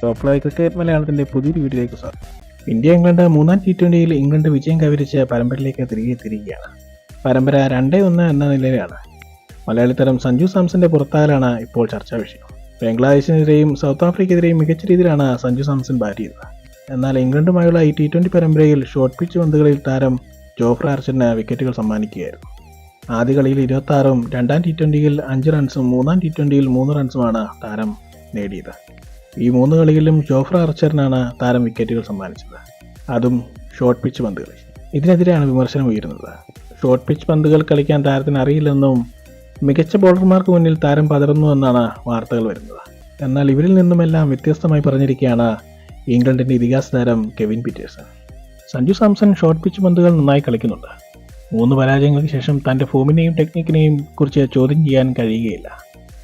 Top cricket മലയാളത്തിന്റെ പുതിയൊരു വീഡിയോയിലേക്ക് സ്വാഗതം. ഇന്ത്യ ഇംഗ്ലണ്ട് മൂന്നാം ടി ട്വന്റിയിൽ ഇംഗ്ലണ്ട് വിജയം കൈവരിച്ച പരമ്പരയിലേക്ക് തിരികെ എത്തിയിരിക്കുകയാണ്. പരമ്പര രണ്ടേ ഒന്ന് എന്ന നിലയിലാണ്. മലയാളി താരം സഞ്ജു സാംസന്റെ പുറത്താകലാണ് ഇപ്പോൾ ചർച്ചാ വിഷയം. ബംഗ്ലാദേശിനെതിരെയും സൗത്ത് ആഫ്രിക്കെതിരെയും മികച്ച രീതിയിലാണ് സഞ്ജു സാംസൺ ബാറ്റ് ചെയ്തത് എന്നാൽ ഇംഗ്ലണ്ടുമായുള്ള ഈ ടി ട്വന്റി പരമ്പരയിൽ ഷോർട്ട് പിച്ച് പന്തുകളിൽ താരം ജോഫ്ര അർച്ചന് വിക്കറ്റുകൾ സമ്മാനിക്കുകയായിരുന്നു. ആദ്യ കളിയിൽ ഇരുപത്തി ആറും രണ്ടാം ടി ട്വന്റിയിൽ അഞ്ച് റൺസും മൂന്നാം ടി ട്വന്റിയിൽ മൂന്ന് റൺസുമാണ് താരം നേടിയത്. ഈ മൂന്ന് കളികളിലും ജോഫ്ര ആർച്ചറിനാണ് താരം വിക്കറ്റുകൾ സമ്മാനിച്ചത്. അതും ഷോർട്ട് പിച്ച് പന്തുകൾ. ഇതിനെതിരെയാണ് വിമർശനം ഉയരുന്നത്. ഷോർട്ട് പിച്ച് പന്തുകൾ കളിക്കാൻ താരത്തിന് അറിയില്ലെന്നും മികച്ച ബോളർമാർക്ക് മുന്നിൽ താരം പതറുന്നുവെന്നാണ് വാർത്തകൾ വരുന്നത്. എന്നാൽ ഇവരിൽ നിന്നുമെല്ലാം വ്യത്യസ്തമായി പറഞ്ഞിരിക്കുകയാണ് ഇംഗ്ലണ്ടിന്റെ ഇതിഹാസ താരം Kevin Pietersen Sanju Samson short pitch പന്തുകൾ നന്നായി കളിക്കുന്നുണ്ട്. മൂന്ന് പരാജയങ്ങൾക്ക് ശേഷം തന്റെ ഫോമിനെയും ടെക്നിക്കിനെയും കുറിച്ച് ചോദ്യം ചെയ്യാൻ കഴിയുകയില്ല.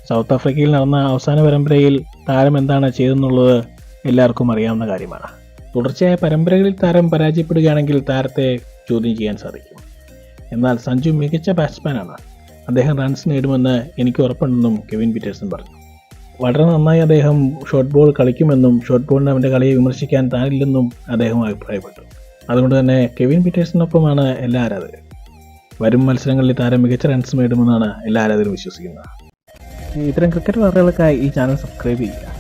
സൗത്ത് ആഫ്രിക്കയിൽ നടന്ന അവസാന പരമ്പരയിൽ താരം എന്താണ് ചെയ്തെന്നുള്ളത് എല്ലാവർക്കും അറിയാവുന്ന കാര്യമാണ്. തുടർച്ചയായ പരമ്പരകളിൽ താരം പരാജയപ്പെടുകയാണെങ്കിൽ താരത്തെ ചോദ്യം ചെയ്യാൻ സാധിക്കും. എന്നാൽ സഞ്ജു മികച്ച ബാറ്റ്സ്മാനാണ് അദ്ദേഹം റൺസ് നേടുമെന്ന് എനിക്ക് ഉറപ്പുണ്ടെന്നും കെവിൻ പീറ്റേഴ്സൺ പറഞ്ഞു. വളരെ നന്നായി അദ്ദേഹം ഷോർട്ട് ബോൾ കളിക്കുമെന്നും ഷോർട്ട് ബോളിന് അവന്റെ കളിയെ വിമർശിക്കാൻ താനില്ലെന്നും അദ്ദേഹം അഭിപ്രായപ്പെട്ടു. അതുകൊണ്ട് തന്നെ കെവിൻ പീറ്റേഴ്സിനൊപ്പമാണ് എല്ലാ ആരാധകരും. വരും മത്സരങ്ങളിൽ താരം മികച്ച റൺസ് നേടുമെന്നാണ് എല്ലാ ആരാധകരും വിശ്വസിക്കുന്നത്. ഇത്തരം ക്രിക്കറ്റ് വാർത്തകൾക്കായി ഈ ചാനൽ സബ്സ്ക്രൈബ് ചെയ്യുക.